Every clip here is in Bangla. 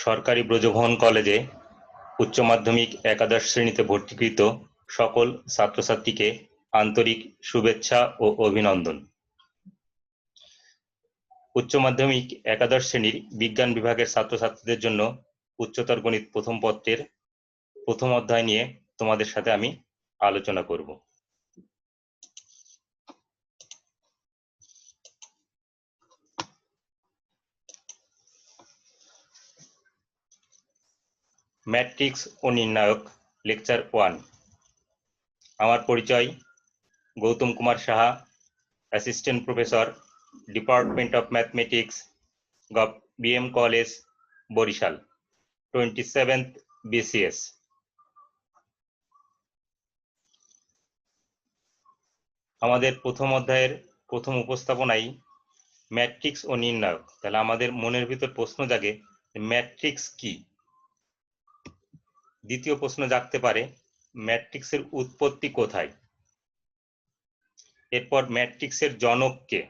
সরকারি ব্রজভবন কলেজে উচ্চ মাধ্যমিক একাদশ শ্রেণীতে ভর্তিকৃত সকল ছাত্রছাত্রীকে আন্তরিক শুভেচ্ছা ও অভিনন্দন। উচ্চ মাধ্যমিক একাদশ শ্রেণির বিজ্ঞান বিভাগের ছাত্রছাত্রীদের জন্য উচ্চতর গণিত প্রথম পত্রের প্রথম অধ্যায় নিয়ে তোমাদের সাথে আমি আলোচনা করব। ম্যাট্রিক্স ও নির্ণায়ক, লেকচার ওয়ান। আমার পরিচয়, Gautam Kumar Saha, assistant professor, department of mathematics, gov, BM college, Barishal, twenty seventh BCS. আমাদের প্রথম অধ্যায়ের প্রথম উপস্থাপনাই ম্যাট্রিক্স ও নির্ণায়ক। তাহলে আমাদের মনের ভিতর প্রশ্ন জাগে ম্যাট্রিক্স কি? দ্বিতীয় প্রশ্ন জাগতে পারে, ম্যাট্রিক্সের উৎপত্তি কোথায়? এরপর ম্যাট্রিক্সের জনক কে?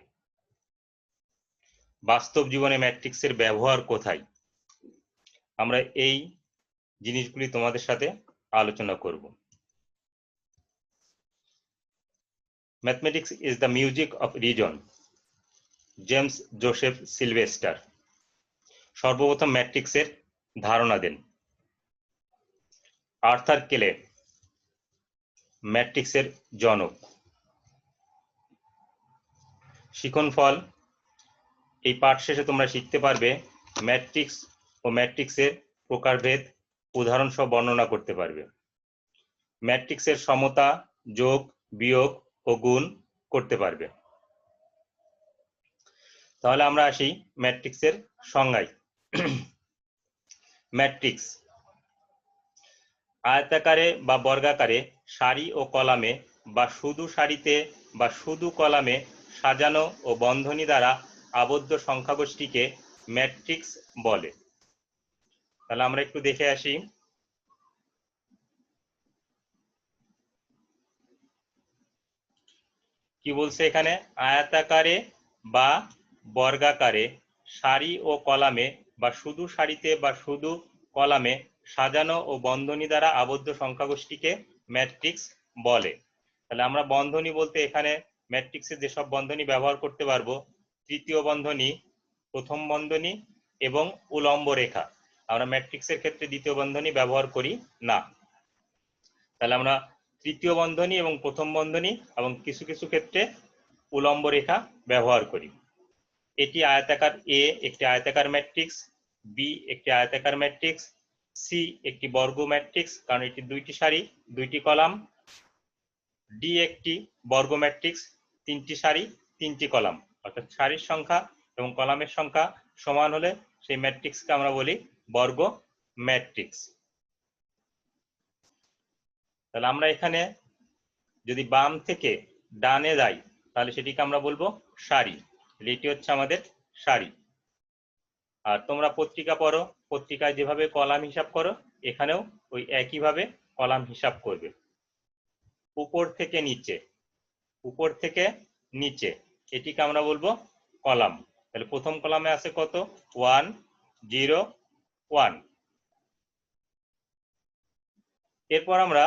বাস্তব জীবনে ম্যাট্রিক্সের ব্যবহার কোথায়? আমরা এই জিনিসগুলি তোমাদের সাথে আলোচনা করব। Mathematics is the music of reason James Joseph Sylvester সর্বপ্রথম ম্যাট্রিক্সের ধারণা দেন। আর্থার কেলে ম্যাট্রিক্সের জনক। শিখন ফল, এই পাঠ শেষে তোমরা শিখতে পারবে ম্যাট্রিক্স ও ম্যাট্রিক্সের প্রকারভেদ, উদাহরণ সহ বর্ণনা করতে পারবে। ম্যাট্রিক্সের সমতা, যোগ, বিয়োগ ও গুণ করতে পারবে। তাহলে আমরা আসি ম্যাট্রিক্সের সংজ্ঞায়। ম্যাট্রিক্স আয়তাকারে বা বর্গাকারে সারি ও কলামে বা শুধু সারিতে বা শুধু কলামে সাজানো ও বন্ধনী দ্বারা আবদ্ধ সংখ্যাগোষ্ঠীকে ম্যাট্রিক্স বলে। তাহলে আমরা একটু দেখে আসি। কি বলছে এখানে? আয়তাকারে বা বর্গাকারে সারি ও কলামে বা শুধু সারিতে বা শুধু কলামে সাজানো ও বন্ধনী দ্বারা আবদ্ধ সংখ্যাগোষ্ঠীকে ম্যাট্রিক্স বলে। তাহলে আমরা বন্ধনী বলতে এখানে ম্যাট্রিক্সে যেসব বন্ধনী ব্যবহার করতে পারব, তৃতীয় বন্ধনী, প্রথম বন্ধনী এবং উলম্ব রেখা। আমরা ম্যাট্রিক্সের ক্ষেত্রে দ্বিতীয় বন্ধনী ব্যবহার করি না। তাহলে আমরা তৃতীয় বন্ধনী এবং প্রথম বন্ধনী এবং কিছু কিছু ক্ষেত্রে উলম্ব রেখা ব্যবহার করি। এটি আয়তাকার এ একটি আয়তাকার ম্যাট্রিক্স বি একটি আয়তাকার ম্যাট্রিক্স সি একটি বর্গ ম্যাট্রিক্স, কারণ এটি দুইটি সারি, দুইটি কলাম। ডি একটি বর্গ ম্যাট্রিক্স, তিনটি সারি, তিনটি কলাম। অর্থাৎ সারির সংখ্যা এবং কলামের সংখ্যা সমান হলে সেই ম্যাট্রিক্সকে আমরা বলি বর্গ ম্যাট্রিক্স। তাহলে আমরা এখানে যদি বাম থেকে ডানে যাই, তাহলে সেটিকে আমরা বলব সারি। এটি হচ্ছে আমাদের সারি। আর তোমরা পত্রিকা পড়ো পত্রিকায় যেভাবে কলাম হিসাব করো, এখানেও ওই একইভাবে কলাম হিসাব করবে। উপর থেকে নিচে, উপর থেকে নিচে, এটিকে আমরা বলব কলাম। তাহলে প্রথম কলামে আছে কত? One, zero, one. এরপর আমরা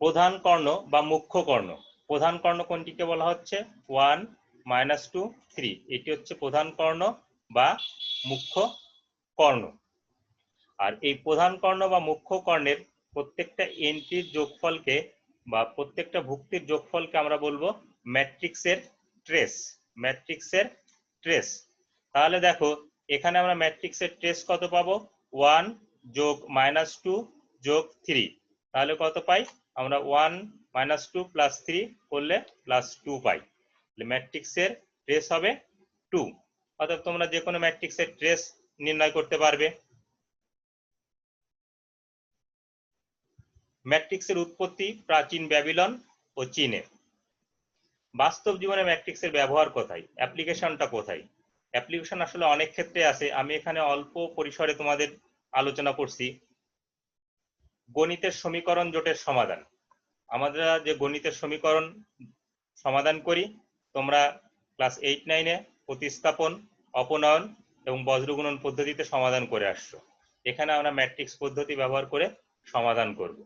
প্রধান কর্ণ বা মুখ্য কর্ণ, প্রধান কর্ণ কোনটিকে বলা হচ্ছে? One minus two, three. এটি হচ্ছে প্রধান কর্ণ বা মুখ্য কর্ণ। আর এই প্রধান কর্ণ বা মুখ্য কর্ণের প্রত্যেকটা এন্ট্রির যোগফলকে বা প্রত্যেকটা ভুক্তির যোগফলকে আমরা বলব ম্যাট্রিক্সের ট্রেস ম্যাট্রিক্সের ট্রেস তাহলে দেখো, এখানে আমরা ম্যাট্রিক্সের ট্রেস কত পাবো? ওয়ান যোগ মাইনাস টু যোগ থ্রি তাহলে কত পাই? আমরা one minus two plus three করলে প্লাস টু পাই। ম্যাট্রিক্সের ট্রেস হবে টু অর্থাৎ তোমরা যে কোনো ম্যাট্রিক্সের ট্রেস নির্ণয় করতে পারবে। ম্যাট্রিক্সের উৎপত্তি প্রাচীন ব্যাবিলন ও চীনে। বাস্তব জীবনে ম্যাট্রিক্সের ব্যবহার কোথায়? অ্যাপ্লিকেশনটা কোথায়? অ্যাপ্লিকেশন আসলে অনেক ক্ষেত্রে আছে। আমি এখানে অল্প পরিসরে তোমাদের আলোচনা করছি। গণিতের সমীকরণ জোটের সমাধান। আমরা যে গণিতের সমীকরণ সমাধান করি, তোমরা ক্লাস এইট নাইনে প্রতিস্থাপন, অপনয়ন এবং বজ্রগুণন পদ্ধতিতে সমাধান করে আসছো। এখানে আমরা ম্যাট্রিক্স পদ্ধতি ব্যবহার করে সমাধান করব।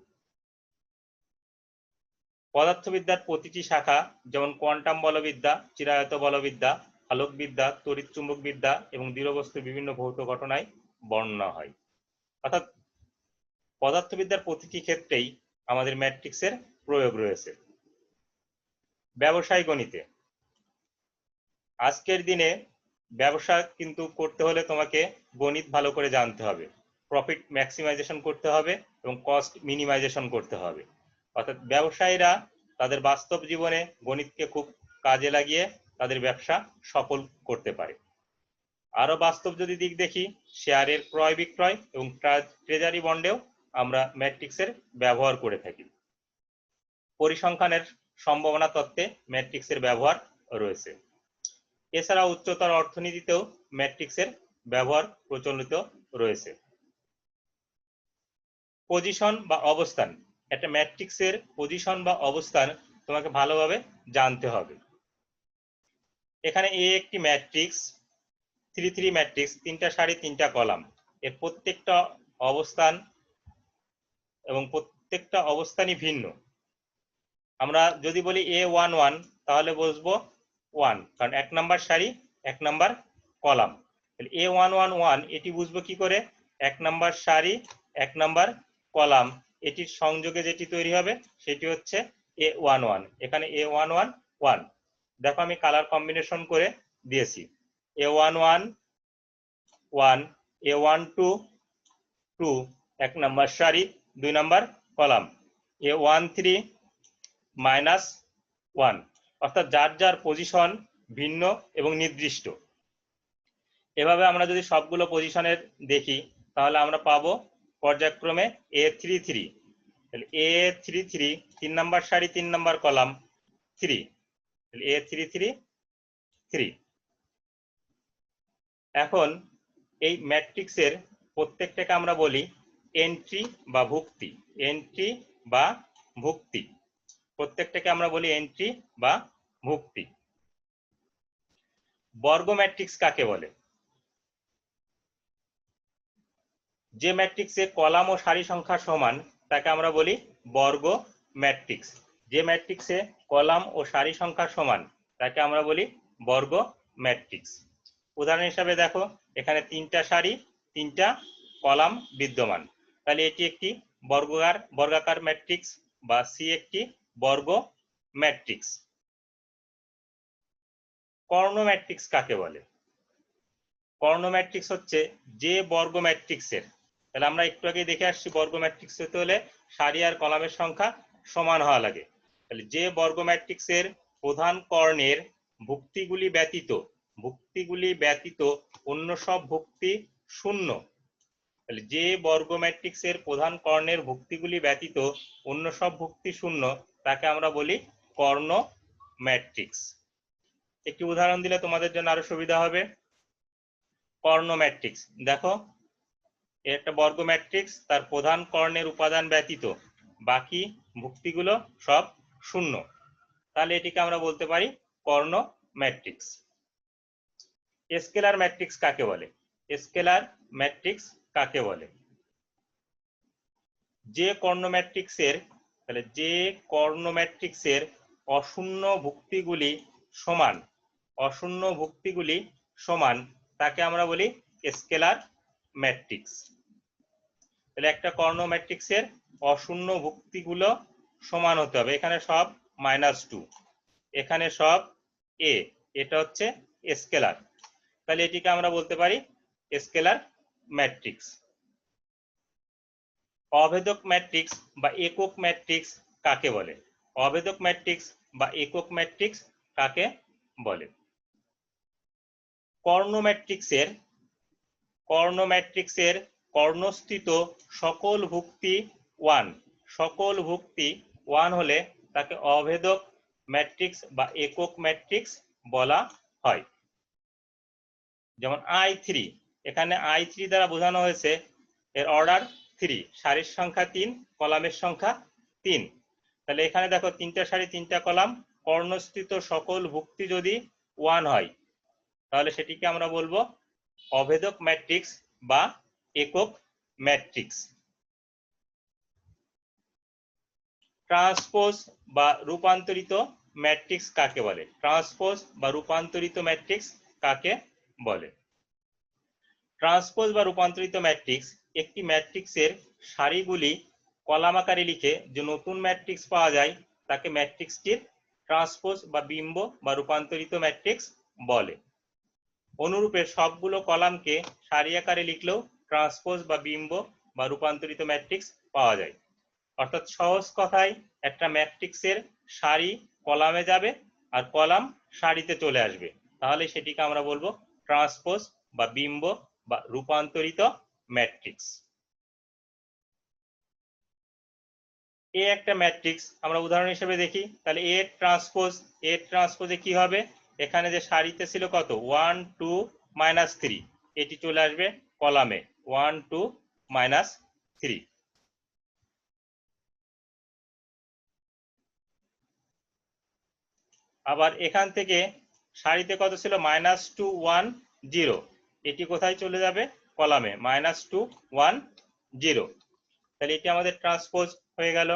পদার্থবিদ্যার প্রতিটি শাখা যেমন কোয়ান্টাম বলবিদ্যা, চিরায়ত বলবিদ্যা, আলোকবিদ্যা, তড়িৎ চুম্বক বিদ্যা এবং দৃঢ়বস্তুর বিভিন্ন ভৌত ঘটনায় বর্ণনা হয়। অর্থাৎ পদার্থবিদ্যার প্রতিটি ক্ষেত্রেই আমাদের ম্যাট্রিক্সের প্রয়োগ রয়েছে। ব্যবসায় গণিতে আজকের দিনে ব্যবসা কিন্তু করতে হলে তোমাকে গণিত ভালো করে জানতে হবে। প্রফিট ম্যাক্সিমাইজেশন করতে হবে এবং কস্ট মিনিমাইজেশন করতে হবে। অর্থাৎ ব্যবসায়ীরা তাদের বাস্তব জীবনে গণিতকে খুব কাজে লাগিয়ে তাদের ব্যবসা সফল করতে পারে। আরও বাস্তব যদি দিক দেখি, শেয়ারের ক্রয় বিক্রয় এবং ট্রেজারি বন্ডেও আমরা ম্যাট্রিক্সের ব্যবহার করে থাকি। পরিসংখ্যানের সম্ভাবনা তত্ত্বে ম্যাট্রিক্সের ব্যবহার রয়েছে। এছাড়া উচ্চতর অর্থনীতিতেও ম্যাট্রিক্সের ব্যবহার প্রচলিত রয়েছে। পজিশন বা অবস্থান। একটা ম্যাট্রিক্সের পজিশন বা অবস্থান তোমাকে ভালোভাবে জানতে হবে। এখানে এ একটি ম্যাট্রিক্স থ্রি থ্রি ম্যাট্রিক্স, তিনটা সারি, তিনটা কলাম। এর প্রত্যেকটা অবস্থান এবং প্রত্যেকটা অবস্থানই ভিন্ন। আমরা যদি বলি এ ওয়ান ওয়ান তাহলে বসবো ওয়ান কারণ এক নাম্বার সারি, এক নাম্বার কলাম। তাহলে এ ওয়ান ওয়ান ওয়ান এটি বুঝব কি করে? এক নাম্বার সারি, এক নাম্বার কলাম। এটির সংযোগে যেটি তৈরি হবে, সেটি হচ্ছে এ ওয়ান ওয়ান এখানে এ ওয়ান ওয়ান ওয়ান দেখো আমি কালার কম্বিনেশন করে দিয়েছি। A one one one A one two two এক নাম্বার সারি, দুই number column. A one three minus one অর্থাৎ যার যার পজিশন ভিন্ন এবং নির্দিষ্ট। এভাবে আমরা যদি সবগুলো পজিশনের দেখি, তাহলে আমরা পাবো পর্যায়ক্রমে A three three A three three তিন নাম্বার সারি, তিন number column three A three three three এখন এই ম্যাট্রিক্সের প্রত্যেকটাকে আমরা বলি এন্ট্রি বা ভুক্তি। এন্ট্রি বা ভুক্তি। প্রত্যেকটাকে আমরা বলি এন্ট্রি বা ভুক্তি। বর্গ ম্যাট্রিক্স কাকে বলে? যে ম্যাট্রিক্সে কলাম ও সারি সংখ্যা সমান, তাকে আমরা বলি বর্গ ম্যাট্রিক্স যে ম্যাট্রিক্সে কলাম ও সারি সংখ্যা সমান, তাকে আমরা বলি বর্গ ম্যাট্রিক্স উদাহরণ হিসাবে দেখো, এখানে তিনটা সারি, তিনটা কলাম বিদ্যমান। তাহলে এটি একটি বর্গাকার বর্গাকার ম্যাট্রিক্স বা সি একটি বর্গ ম্যাট্রিক্স। কর্ণ ম্যাট্রিক্স কাকে বলে? কর্ণ ম্যাট্রিক্স হচ্ছে যে বর্গ ম্যাট্রিক্সের। তাহলে আমরা একটু আগে দেখে আসছি, বর্গ ম্যাট্রিক্স হতে হলে সারি আর কলামের সংখ্যা সমান হওয়া লাগে। তাহলে যে বর্গ ম্যাট্রিক্সের প্রধান কর্ণের ভুক্তিগুলি ব্যতীত ভুক্তিগুলি ব্যতীত অন্য সব ভুক্তি শূন্য। তাহলে যে বর্গ ম্যাট্রিক্সের প্রধান কর্ণের ভুক্তিগুলি ব্যতীত অন্য সব ভুক্তি শূন্য তাকে আমরা বলি কর্ণ ম্যাট্রিক্স একটি উদাহরণ দিলে তোমাদের জন্য আরও সুবিধা হবে। কর্ণ ম্যাট্রিক্স দেখো একটা বর্গ ম্যাট্রিক্স, তার প্রধান কর্ণের উপাদান ব্যতীত বাকি ভুক্তিগুলো সব শূন্য। তাহলে এটিকে আমরা বলতে পারি কর্ণ ম্যাট্রিক্স স্কেলার ম্যাট্রিক্স কাকে বলে? স্কেলার ম্যাট্রিক্স কাকে বলে? যে কর্ণ ম্যাট্রিক্সের তাহলে যে কর্ণ ম্যাট্রিক্সের অশূন্য ভুক্তিগুলি সমান, অশূন্য ভুক্তিগুলি সমান, তাকে আমরা বলি স্কেলার ম্যাট্রিক্স। তাহলে একটা কর্ণ ম্যাট্রিক্সের অশূন্য ভুক্তিগুলো সমান হতে হবে। এখানে সব মাইনাস টু এখানে সব এ এটা হচ্ছে স্কেলার। তাহলে এটিকে আমরা বলতে পারি স্কেলার ম্যাট্রিক্স। অভেদক ম্যাট্রিক্স বা একক ম্যাট্রিক্স কাকে বলে? অভেদক ম্যাট্রিক্স বা একক ম্যাট্রিক্স কাকে বলে? কর্ণ ম্যাট্রিক্সের কর্ণ ম্যাট্রিক্সের কর্ণস্থিত সকল ভুক্তি ওয়ান সকল ভুক্তি ওয়ান হলে তাকে অভেদক ম্যাট্রিক্স বা একক ম্যাট্রিক্স বলা হয়। যেমন আই থ্রি এখানে আই থ্রি দ্বারা বোঝানো হয়েছে, এর অর্ডার থ্রি সারির সংখ্যা তিন, কলামের সংখ্যা তিন। তাহলে এখানে দেখো তিনটা সারি, তিনটা কলাম, কর্ণস্থিত সকল ভুক্তি যদি ওয়ান হয়, তাহলে সেটিকে আমরা বলব অভেদক ম্যাট্রিক্স বা একক ম্যাট্রিক্স ট্রান্সপোজ বা রূপান্তরিত ম্যাট্রিক্স কাকে বলে? ট্রান্সপোজ বা রূপান্তরিত ম্যাট্রিক্স কাকে বলে? ট্রান্সপোজ বা রূপান্তরিত ম্যাট্রিক্স একটি ম্যাট্রিক্সের সারিগুলি কলাম আকারে লিখে যে নতুন ম্যাট্রিক্স পাওয়া যায়, তাকে ম্যাট্রিক্সটির ট্রান্সপোজ বা বিম্ব বা রূপান্তরিত ম্যাট্রিক্স বলে। অনুরূপে সবগুলো কলামকে সারি আকারে লিখলেও ট্রান্সপোজ বা বিম্ব বা রূপান্তরিত ম্যাট্রিক্স পাওয়া যায়। অর্থাৎ সহজ কথায় একটা ম্যাট্রিক্সের সারি কলামে যাবে আর কলাম সারিতে চলে আসবে। তাহলে সেটিকে আমরা বলব ট্রান্সপোজ বা বিম্ব বা রূপান্তরিত ম্যাট্রিক্স এ একটা ম্যাট্রিক্স আমরা উদাহরণ হিসেবে দেখি, তাহলে এ ট্রান্সপোজ এ ট্রান্সপোজে কি হবে? এখানে যে সারিতে ছিল কত? ওয়ান টু মাইনাস থ্রি এটি চলে আসবে কলামে ওয়ান টু মাইনাস থ্রি আবার এখান থেকে সারিতে কত ছিল? মাইনাস টু ওয়ান জিরো এটি কোথায় চলে যাবে? কলামে মাইনাস টু ওয়ান জিরো তাহলে এটি আমাদের ট্রান্সপোজ হয়ে গেল।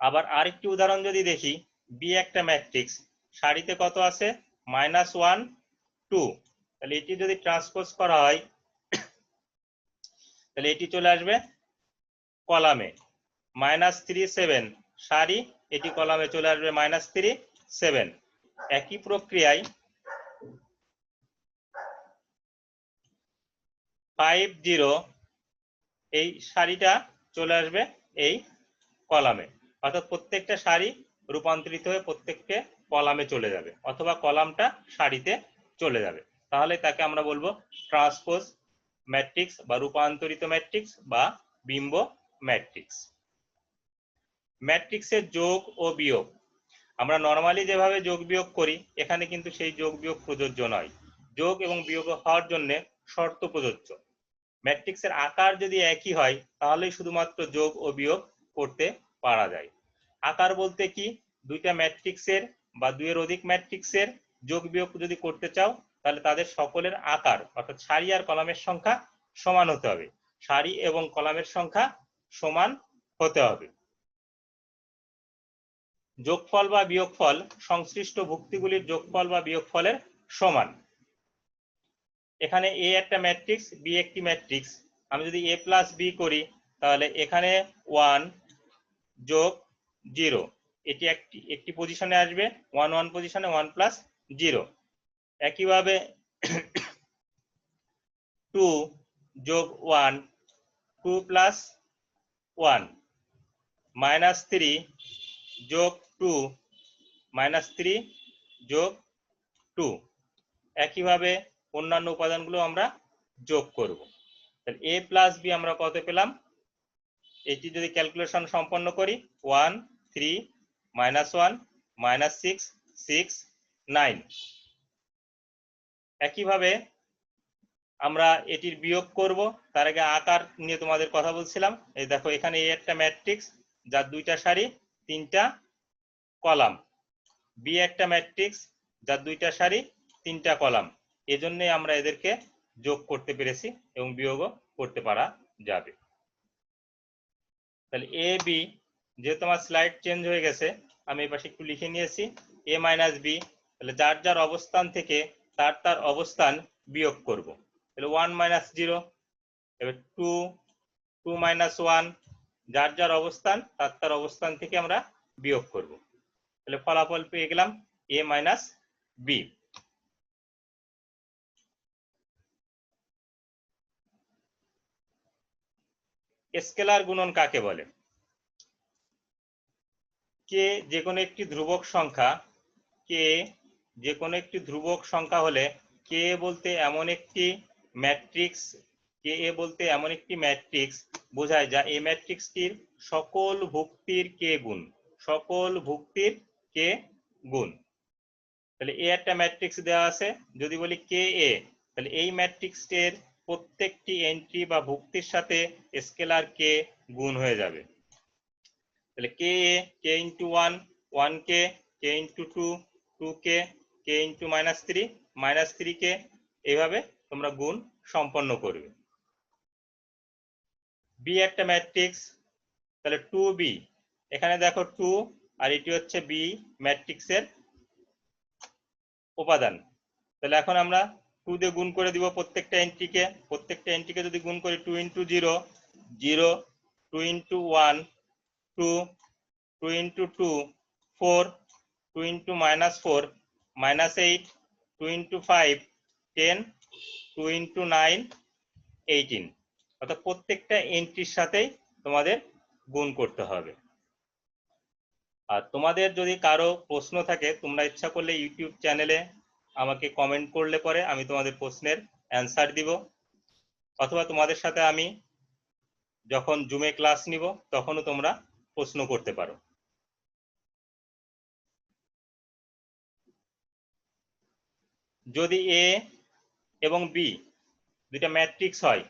আবার আরেকটি উদাহরণ যদি দেখি বি একটা ম্যাট্রিক্স সারিতে কত আছে? মাইনাস ওয়ান টু তাহলে এটি যদি ট্রান্সপোজ করা হয়, তাহলে এটি চলে আসবে কলামে। মাইনাস থ্রি সেভেন সারি, এটি কলামে চলে আসবে মাইনাস থ্রি সেভেন একই প্রক্রিয়ায় ফাইভ জিরো এই সারিটা চলে আসবে এই কলামে। অর্থাৎ প্রত্যেকটা সারি রূপান্তরিত হয়ে প্রত্যেককে কলামে চলে যাবে অথবা কলামটা সারিতে চলে যাবে। তাহলে তাকে আমরা বলব ট্রান্সপোজ ম্যাট্রিক্স বা রূপান্তরিত ম্যাট্রিক্স বা বিম্ব ম্যাট্রিক্স ম্যাট্রিক্সের যোগ ও বিয়োগ। আমরা নর্মালি যেভাবে যোগ বিয়োগ করি, এখানে কিন্তু সেই যোগ বিয়োগ প্রযোজ্য নয়। যোগ এবং বিয়োগ হওয়ার জন্য শর্ত প্রযোজ্য। ম্যাট্রিক্সের আকার যদি একই হয়, তাহলেই শুধুমাত্র যোগ ও বিয়োগ করতে পারা যায়। আকার বলতে কি? দুইটা ম্যাট্রিক্সের বা দুইয়ের অধিক ম্যাট্রিক্সের যোগ বিয়োগ যদি করতে চাও, তাহলে তাদের সকলের আকার, অর্থাৎ সারি আর কলামের সংখ্যা সমান হতে হবে। সারি এবং কলামের সংখ্যা সমান হতে হবে। যোগফল বা বিয়োগফল সংশ্লিষ্ট ভুক্তিগুলির যোগফল বা বিয়োগফলের সমান। এখানে এ একটা ম্যাট্রিক্স বি একটি ম্যাট্রিক্স আমি যদি এ প্লাস বি করি, তাহলে এখানে ওয়ান যোগ জিরো এটি একটি একটি পজিশনে আসবে ওয়ান ওয়ান পজিশনে ওয়ান প্লাস জিরো একইভাবে টু যোগ one two plus one minus three যোগ টু মাইনাস থ্রি যোগ টু একইভাবে অন্যান্য উপাদানগুলো আমরা যোগ করব। তাহলে এ প্লাস বি আমরা কত পেলাম? এটি যদি ক্যালকুলেশন সম্পন্ন করি one three minus one minus six six nine একইভাবে আমরা এটির বিয়োগ করব। তার আগে আকার নিয়ে তোমাদের কথা বলছিলাম। এই দেখো, এখানে এই একটা ম্যাট্রিক্স যার দুইটা সারি, তিনটা কলাম। বি একটা ম্যাট্রিক্স যার দুইটা সারি, তিনটা কলাম। এজন্যই আমরা এদেরকে যোগ করতে পেরেছি এবং বিয়োগও করতে পারা যাবে। তাহলে এ, বি, যেহেতু আমার স্লাইড চেঞ্জ হয়ে গেছে, আমি এই পাশে একটু লিখে নিয়েছি, এ মাইনাস বি, তাহলে যার যার অবস্থান থেকে তার তার অবস্থান বিয়োগ করব। তাহলে ওয়ান মাইনাস জিরো এবার টু টু মাইনাস ওয়ান যার যার অবস্থান তার তার অবস্থান থেকে আমরা বিয়োগ করব। তাহলে ফলাফল পেয়ে গেলাম এ মাইনাস বি। স্কেলার গুণন কাকে বলে? কে যে কোনো একটি ধ্রুবক সংখ্যা, কে যে কোনো একটি ধ্রুবক সংখ্যা হলে কে বলতে এমন একটি ম্যাট্রিক্স, কে এ বলতে এমন একটি ম্যাট্রিক্স বোঝায় যা এই ম্যাট্রিক্সটির সকল ভুক্তির কে গুণ, সকল ভুক্তির কে গুণ। তাহলে এ একটা ম্যাট্রিক্স দেওয়া আছে, যদি বলি কে এ, তাহলে এই ম্যাট্রিক্সটির প্রত্যেকটি এন্ট্রি বা ভুক্তির সাথে স্কেলার কে গুণ হয়ে যাবে। তাহলে K A K into one one K K into two two K K into minus three minus three K এইভাবে তোমরা গুণ সম্পন্ন করবে। বি একটা ম্যাট্রিক্স তাহলে টু বি এখানে দেখো টু আর এটি হচ্ছে বি ম্যাট্রিক্সের উপাদান। তাহলে এখন আমরা টু দিয়ে গুণ করে দিব প্রত্যেকটা এন্ট্রিকে প্রত্যেকটা এন্ট্রিকে যদি গুণ করি two into zero zero two into one two two into two four two into minus four minus eight two into five ten two into nine eighteen অর্থাৎ প্রত্যেকটা এন্ট্রির সাথেই তোমাদের গুণ করতে হবে। আর তোমাদের যদি কারও প্রশ্ন থাকে, তোমরা ইচ্ছা করলে ইউটিউব চ্যানেলে আমাকে কমেন্ট করলে পরে আমি তোমাদের প্রশ্নের অ্যান্সার দিব। অথবা তোমাদের সাথে আমি যখন জুমে ক্লাস নিব, তখনও তোমরা প্রশ্ন করতে পারো। যদি এ এবং বি দুইটা ম্যাট্রিক্স হয়,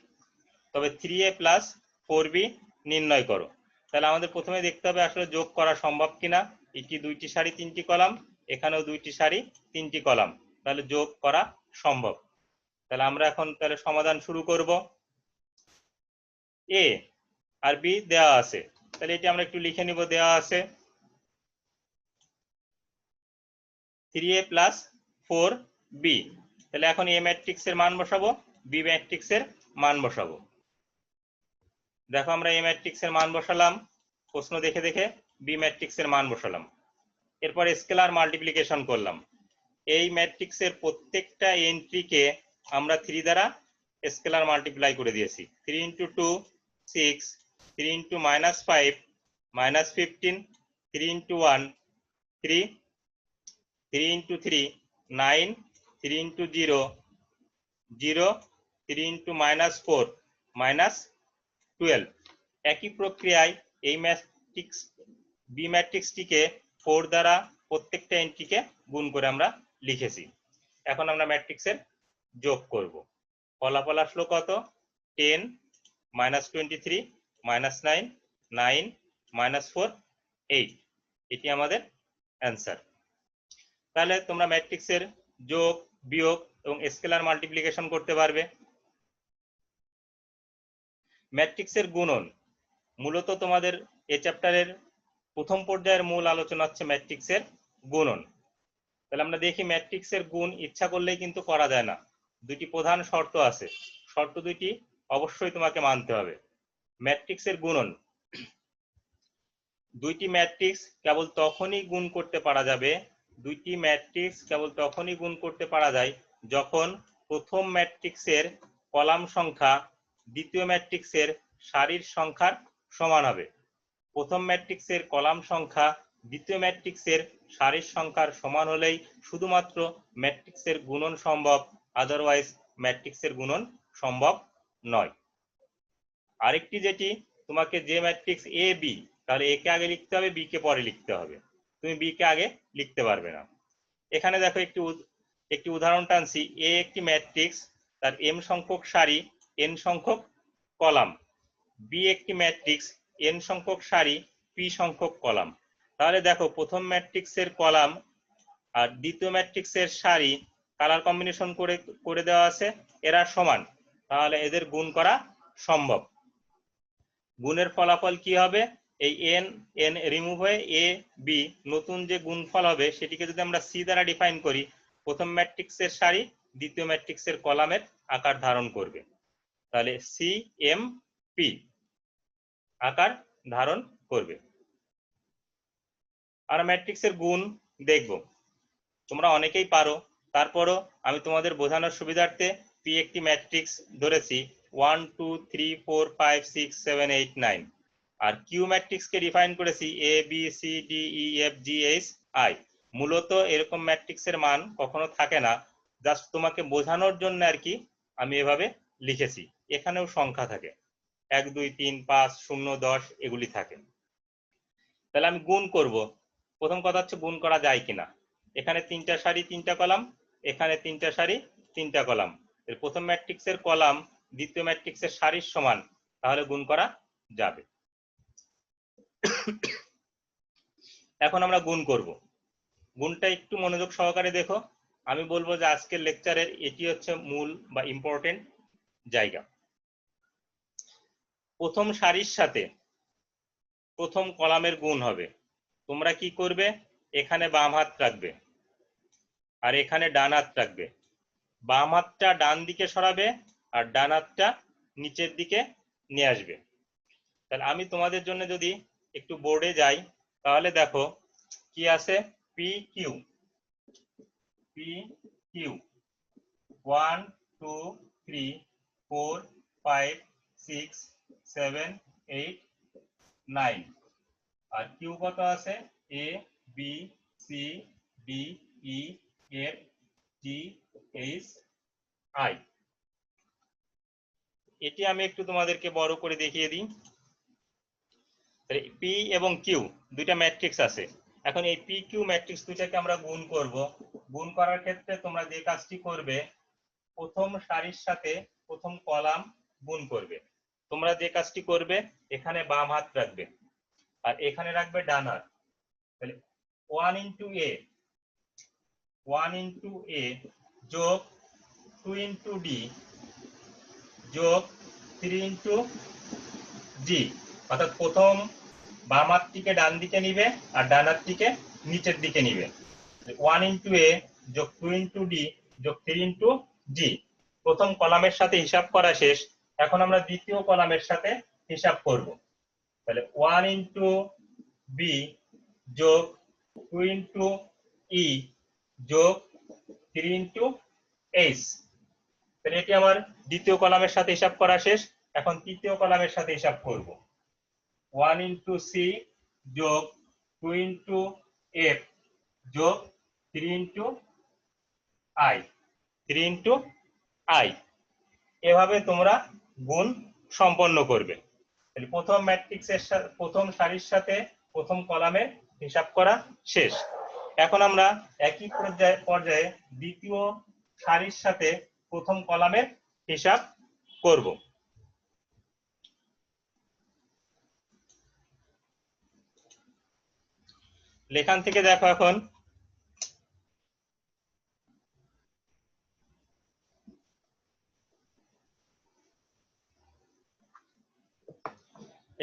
তবে three A plus four B নির্ণয় করো। তাহলে আমাদের প্রথমে দেখতে হবে আসলে যোগ করা সম্ভব কিনা। এটি দুইটি সারি, তিনটি কলাম, এখানেও দুইটি সারি, তিনটি কলাম। তাহলে যোগ করা সম্ভব। তাহলে আমরা এখন তাহলে সমাধান শুরু করব। এ আর বি দেওয়া আছে। তাহলে এটি আমরা একটু লিখে নিব দেওয়া আছে। Three A plus four B তাহলে এখন এ ম্যাট্রিক্স এর মান বসাবো বি ম্যাট্রিক্স এর মান বসাবো। দেখো আমরা এ ম্যাট্রিক্স এর মান বসালাম, প্রশ্ন দেখে দেখে বি ম্যাট্রিক্স এর মান বসালাম। এরপর স্কেলার মাল্টিপ্লিকেশন করলাম। এই ম্যাট্রিক্স এর প্রত্যেকটা এন্ট্রিকে আমরা থ্রি দ্বারা স্কেলার মাল্টিপ্লাই করে দিয়েছি। Three into two six three into minus five minus fifteen three into one three three into three nine three into zero zero three into minus four minus twelve একই প্রক্রিয়ায় এই ম্যাট্রিক্স বি ম্যাট্রিক্সটিকে ফোর দ্বারা প্রত্যেকটা এন্ট্রিকে গুণ করে আমরা লিখেছি। এখন আমরা ম্যাট্রিক্সের যোগ করব। ফলাফল আসলো কত? Ten, minus twenty three, minus nine nine, minus four, eight. এটি আমাদের অ্যান্সার। তাহলে তোমরা ম্যাট্রিক্সের যোগ, বিয়োগ এবং স্কেলার মাল্টিপ্লিকেশন করতে পারবে। ম্যাট্রিক্সের গুণন। মূলত তোমাদের এ চ্যাপ্টারের প্রথম পর্যায়ের মূল আলোচনা হচ্ছে ম্যাট্রিক্সের গুণন। তাহলে আমরা দেখি ম্যাট্রিক্সের গুণ ইচ্ছা করলেই কিন্তু করা যায় না। দুটি প্রধান শর্ত আছে। শর্ত দুইটি অবশ্যই তোমাকে মানতে হবে। ম্যাট্রিক্সের গুণন। দুইটি ম্যাট্রিক্স কেবল তখনই গুণ করতে পারা যাবে, দুইটি ম্যাট্রিক্স কেবল তখনই গুণ করতে পারা যায় যখন প্রথম ম্যাট্রিক্সের কলাম সংখ্যা দ্বিতীয় ম্যাট্রিক্সের সারির সংখ্যার সমান হবে। প্রথম ম্যাট্রিক্সের কলাম সংখ্যা দ্বিতীয় ম্যাট্রিক্সের সারির সংখ্যার সমান হলেই শুধুমাত্র ম্যাট্রিক্সের গুণন সম্ভব আদারওয়াইজ ম্যাট্রিক্সের গুণন সম্ভব নয়। আরেকটি যেটি, তোমাকে যে ম্যাট্রিক্স এ বি তাহলে এ কে আগে লিখতে হবে বি কে পরে লিখতে হবে। তুমি বি কে আগে লিখতে পারবে না। এখানে দেখো একটি একটি উদাহরণ টানছি। এ একটি ম্যাট্রিক্স, তার এম সংখ্যক সারি এন সংখ্যক কলাম। বি একটি ম্যাট্রিক্স এন সংখ্যক সারি পি সংখ্যক কলাম। তাহলে দেখো, প্রথম ম্যাট্রিক্সের কলাম আর দ্বিতীয় ম্যাট্রিক্সের সারি কালার কম্বিনেশন করে করে দেওয়া আছে, এরা সমান। তাহলে এদের গুণ করা সম্ভব। গুণের ফলাফল কি হবে? এই এন এন রিমুভ হয়ে এ বি নতুন যে গুণফল হবে, সেটিকে যদি আমরা সি দ্বারা ডিফাইন করি, প্রথম ম্যাট্রিক্সের সারি দ্বিতীয় ম্যাট্রিক্সের কলামের আকার ধারণ করবে। তাহলে সি এম পি আকার ধারণ করবে। আর ম্যাট্রিক্সের গুণ দেখব। তোমরা অনেকেই পারো। তারপরও আমি তোমাদের বোঝানোর সুবিধার্থে পি একটি ম্যাট্রিক্স ধরেছি one two three four five six seven eight nine আর কিউ ম্যাট্রিক্সকে ডিফাইন করেছি A B C D E F G H I মূলত এরকম ম্যাট্রিক্সের মান কখনো থাকে না। জাস্ট তোমাকে বোঝানোর জন্য আর কি আমি এভাবে লিখেছি। এখানেও সংখ্যা থাকে। এক, দুই, তিন, পাঁচ, শূন্য, দশ, এগুলি থাকে। তাহলে আমি গুণ করব। প্রথম কথা হচ্ছে গুণ করা যায় কিনা। এখানে তিনটা সারি, তিনটা কলাম। এখানে তিনটা সারি, তিনটা কলাম। এর প্রথম ম্যাট্রিক্সের কলাম দ্বিতীয় ম্যাট্রিক্সের সারির সমান, তাহলে গুণ করা যাবে। এখন আমরা গুণ করব। গুণটা একটু মনোযোগ সহকারে দেখো। আমি বলব যে আজকের লেকচারের এটি হচ্ছে মূল বা ইম্পর্টেন্ট জায়গা। প্রথম সারির সাথে প্রথম কলামের গুণ হবে। তোমরা কি করবে? এখানে বাম হাত রাখবে আর এখানে ডান হাত রাখবে। বাম হাতটা ডান দিকে সরাবে আর ডান হাতটা নিচের দিকে নিয়ে আসবে। তাহলে আমি তোমাদের জন্য যদি একটু বোর্ডে যাই, তাহলে দেখো কি আছে? P Q P Q one two three four five six seven eight nine আর কিউ কত আছে? A B C D E F G H I এটি আমি একটু তোমাদেরকে বড় করে দেখিয়ে দিই। পি এবং কিউ দুইটা ম্যাট্রিক্স আছে। এখন এই পি কিউ ম্যাট্রিক্স দুইটাকে আমরা গুণ করব। গুণ করার ক্ষেত্রে তোমরা যে কাজটি করবে, প্রথম সারির সাথে প্রথম কলাম গুণ করবে। তোমরা যে কাজটি করবে, এখানে বাম হাত রাখবে। আর এখানে রাখবে ডান হাত তাহলে one into A one into A যোগ টু ইন্টু ডি যোগ থ্রি ইন্টু জি অর্থাৎ প্রথম বাম হাতটিকে ডান দিকে নিবে আর ডান হাতটিকে নিচের দিকে নিবে। ওয়ান ইন্টু এ যোগ টু ইন্টু ডি যোগ থ্রি ইন্টু জি প্রথম কলামের সাথে হিসাব করা শেষ। এখন আমরা দ্বিতীয় কলামের সাথে হিসাব করব। তাহলে ওয়ান ইন্টু বি যোগ টু ইন্টু ই যোগ থ্রি ইন্টু এইচ তাহলে এটি আমার দ্বিতীয় কলামের সাথে হিসাব করা শেষ। এখন তৃতীয় কলামের সাথে হিসাব করব। ওয়ান ইন্টু সি যোগ টু ইন্টু এফ যোগ three into I three into I এভাবে তোমরা গুণ সম্পন্ন করবে। তাহলে প্রথম ম্যাট্রিক্সের প্রথম সারির সাথে প্রথম কলামের হিসাব করা শেষ। এখন আমরা একই পর্যায়ে পর্যায়ে দ্বিতীয় সারির সাথে প্রথম কলামের হিসাব করব। লেখান থেকে দেখো এখন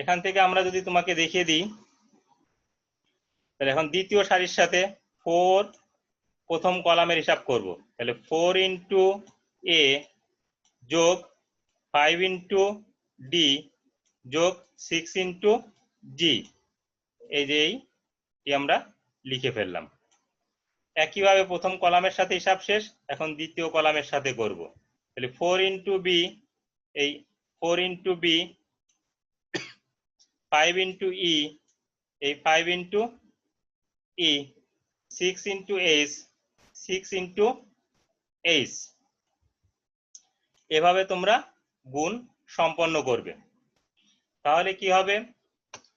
এখান থেকে আমরা যদি তোমাকে দেখিয়ে দিই, তাহলে এখন দ্বিতীয় সারির সাথে ফোর প্রথম কলামের হিসাব করব। তাহলে ফোর ইন্টু এ যোগ ফাইভ ইন্টু ডি যোগ সিক্স ইন্টু জি এই যে এইটি আমরা লিখে ফেললাম। একইভাবে প্রথম কলামের সাথে হিসাব শেষ, এখন দ্বিতীয় কলামের সাথে করব। তাহলে ফোর ইন্টু বি এই four into B five into E এই five into E six into H six into H এভাবে তোমরা গুণ সম্পন্ন করবে। তাহলে কি হবে?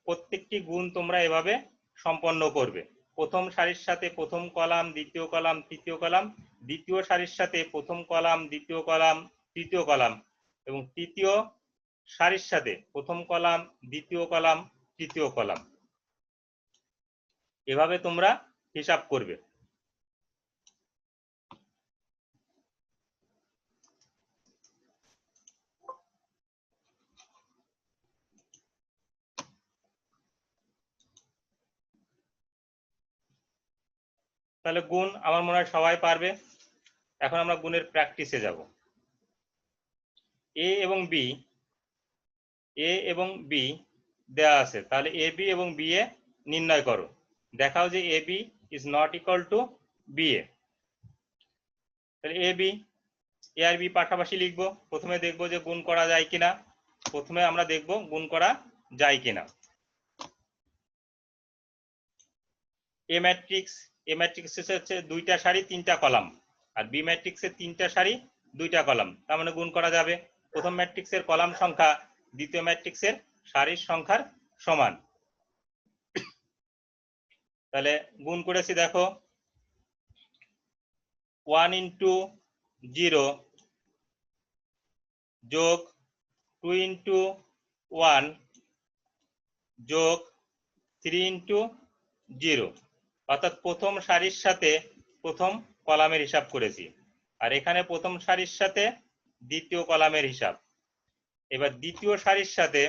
প্রত্যেকটি গুণ তোমরা এভাবে সম্পন্ন করবে। প্রথম সারির সাথে প্রথম কলাম, দ্বিতীয় কলাম, তৃতীয় কলাম, দ্বিতীয় সারির সাথে প্রথম কলাম, দ্বিতীয় কলাম, তৃতীয় কলাম এবং তৃতীয় সারির সাথে প্রথম কলাম, দ্বিতীয় কলাম, তৃতীয় কলাম। এভাবে তোমরা হিসাব করবে। তাহলে গুণ আমার মনে হয় সবাই পারবে। এখন আমরা গুণের প্র্যাকটিসে যাব। এ এবং বি এ এবং বি দেওয়া আছে, তাহলে এ বি এবং বি এ নির্ণয় করো। দেখাও যে A B is not equal to B A তাহলে A B A R B পাশাপাশি লিখব। প্রথমে দেখব যে গুণ করা যায় কিনা। প্রথমে আমরা দেখব গুণ করা যায় কিনা। এ ম্যাট্রিক্স এ ম্যাট্রিক্স হচ্ছে দুইটা সারি, তিনটা কলাম। আর বি ম্যাট্রিক্সের তিনটা সারি, দুইটা কলাম। তার মানে গুণ করা যাবে। প্রথম ম্যাট্রিক্সের কলাম সংখ্যা দ্বিতীয় ম্যাট্রিক্সের সারির সংখ্যার সমান। তাহলে গুণ করেছি দেখো ওয়ান ইন্টু জিরো যোগ টু ইন্টু ওয়ান যোগ থ্রি ইন্টু জিরো অর্থাৎ প্রথম সারির সাথে প্রথম কলামের হিসাব করেছি। আর এখানে প্রথম সারির সাথে দ্বিতীয় কলামের হিসাব। এবার দ্বিতীয় সারির সাথে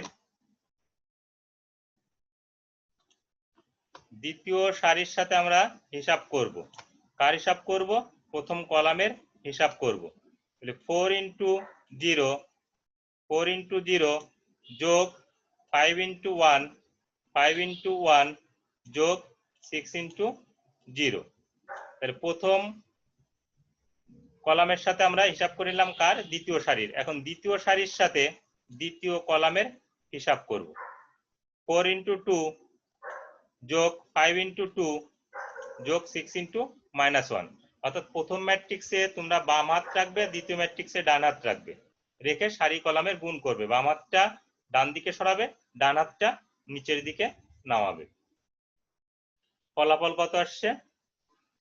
দ্বিতীয় সারির সাথে আমরা হিসাব করব। কার হিসাব করব? প্রথম কলামের হিসাব করব। তাহলে four into zero four into zero যোগ five into one five into one যোগ সিক্স ইন্টু জিরো তাহলে প্রথম কলামের সাথে আমরা হিসাব করে নিলাম কার? দ্বিতীয় সারির। এখন দ্বিতীয় সারির সাথে দ্বিতীয় কলামের হিসাব করব। ফোর ইন্টু টু যোগ ফাইভ ইন্টু টু যোগ সিক্স ইন্টু মাইনাস ওয়ান। অর্থাৎ প্রথম ম্যাট্রিক্সে তোমরা বাম হাত রাখবে, দ্বিতীয় ম্যাট্রিক্সে ডান হাত রাখবে। রেখে সারি কলামের গুণ করবে। বাম হাতটা ডান দিকে সরাবে, ডান হাতটা নিচের দিকে নামাবে। ফলাফল কত আসছে?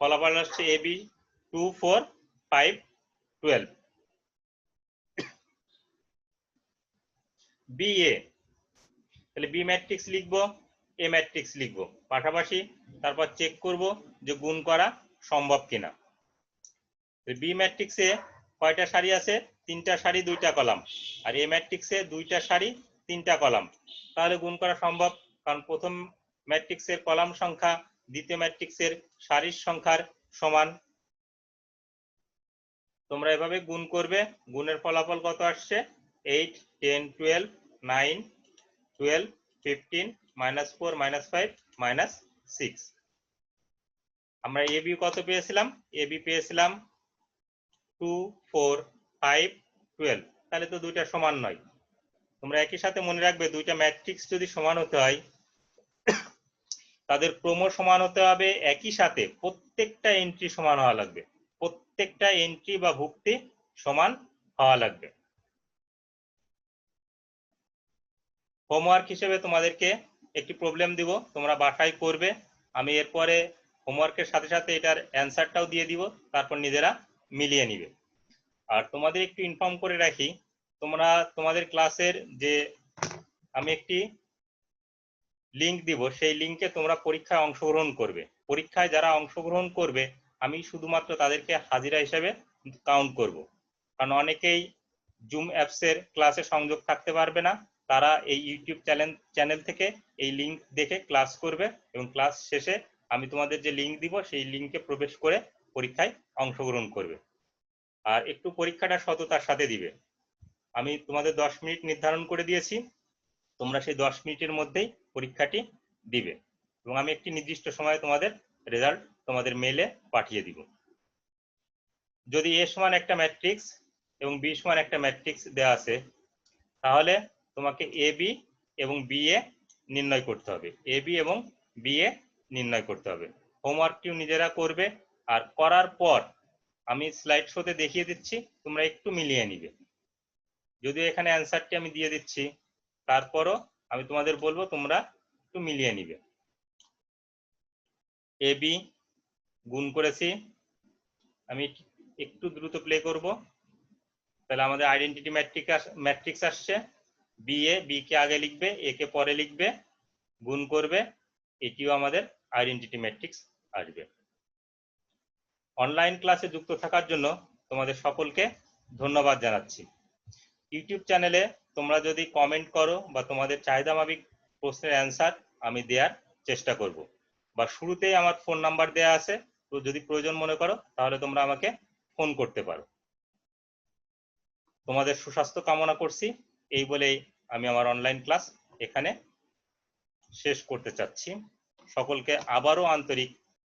ফলাফল আসছে A B two four five twelve. B A তাহলে বি ম্যাট্রিক্স লিখব এ ম্যাট্রিক্স লিখব। পাশাপাশি তারপর চেক করব যে গুণ করা সম্ভব কিনা। বি ম্যাট্রিক্সে কয়টা সারি আছে? তিনটা সারি, দুইটা কলাম। আর এ ম্যাট্রিক্সে দুইটা সারি, তিনটা কলাম। তাহলে গুণ করা সম্ভব, কারণ প্রথম ম্যাট্রিক্সের কলাম সংখ্যা, দ্বিতীয় ম্যাট্রিক্সের সারির সংখ্যার সমান। তোমরা এভাবে গুণ করবে, গুণের ফলাফল কত আসছে? Eight ten twelve nine, twelve, fifteen, minus four, minus five, minus six. আমরা এ বি কত পেয়েছিলাম? এ বি পেয়েছিলাম টু, ফোর, ফাইভ, টুয়েলভ। তাহলে তো দুইটা সমান নয়। তোমরা একই সাথে মনে রাখবে, দুইটা ম্যাট্রিক্স যদি সমান হতে হয়, তাদের ক্রম সমান হতে হবে একই সাথে প্রত্যেকটা এন্ট্রি সমান হওয়া লাগবে। প্রত্যেকটা এন্ট্রি বা ভুক্তি সমান হওয়া লাগবে। হোমওয়ার্ক হিসেবে তোমাদেরকে একটি প্রবলেম দিব। তোমরা বাসায় করবে। আমি এরপরে হোমওয়ার্কের সাথে সাথে এটার অ্যান্সারটাও দিয়ে দিব। তারপর নিজেরা মিলিয়ে নিবে। আর তোমাদের একটু ইনফর্ম করে রাখি, তোমরা তোমাদের ক্লাসের যে আমি একটি লিংক দিব, সেই লিংকে তোমরা পরীক্ষায় অংশগ্রহণ করবে। পরীক্ষায় যারা অংশগ্রহণ করবে, আমি শুধুমাত্র তাদেরকে হাজিরা হিসেবে কাউন্ট করব। কারণ অনেকেই জুম অ্যাপসের ক্লাসে সংযোগ থাকতে পারবে না। তারা এই ইউটিউব চ্যানেল চ্যানেল থেকে এই লিংক দেখে ক্লাস করবে এবং ক্লাস শেষে আমি তোমাদের যে লিংক দিব, সেই লিংকে প্রবেশ করে পরীক্ষায় অংশগ্রহণ করবে। আর একটু পরীক্ষাটা সততার সাথে দিবে। আমি তোমাদের দশ মিনিট নির্ধারণ করে দিয়েছি, তোমরা সেই দশ মিনিটের মধ্যেই পরীক্ষাটি দিবে। এবং আমি একটি নির্দিষ্ট সময়ে তোমাদের রেজাল্ট তোমাদের মেলে পাঠিয়ে দিব। যদি এ সমান একটা ম্যাট্রিক্স এবং বি সমান একটা ম্যাট্রিক্স দেওয়া আছে, তাহলে তোমাকে এ বি এবং বি এ নির্ণয় করতে হবে। এ বি এবং বি এ নির্ণয় করতে হবে। হোমওয়ার্কটিও নিজেরা করবে। আর করার পর আমি স্লাইড শোতে দেখিয়ে দিচ্ছি, তোমরা একটু মিলিয়ে নিবে। যদিও এখানে অ্যান্সারটি আমি দিয়ে দিচ্ছি, তারপরও আমি তোমাদের বলব, তোমরা একটু মিলিয়ে নিবে। এ বি গুণ করেছি। আমি একটু দ্রুত প্লে করব। তাহলে আমাদের আইডেন্টিটি ম্যাট্রিক্স ম্যাট্রিক্স আসছে। বি এ বি কে আগে লিখবে এ কে পরে লিখবে, গুণ করবে, এটিও আমাদের আইডেন্টিটি ম্যাট্রিক্স আসবে। অনলাইন ক্লাসে যুক্ত থাকার জন্য তোমাদের সকলকে ধন্যবাদ জানাচ্ছি। ইউটিউব চ্যানেলে তোমরা যদি কমেন্ট করো বা তোমাদের চাহিদা মাফিক প্রশ্নের অ্যান্সার আমি দেওয়ার চেষ্টা করব। বা শুরুতেই আমার ফোন নাম্বার দেয়া আছে, তো যদি প্রয়োজন মনে করো, তাহলে তোমরা আমাকে ফোন করতে পারো। তোমাদের সুস্বাস্থ্য কামনা করছি, এই বলেই আমি আমার অনলাইন ক্লাস এখানে শেষ করতে চাচ্ছি। সকলকে আবারও আন্তরিক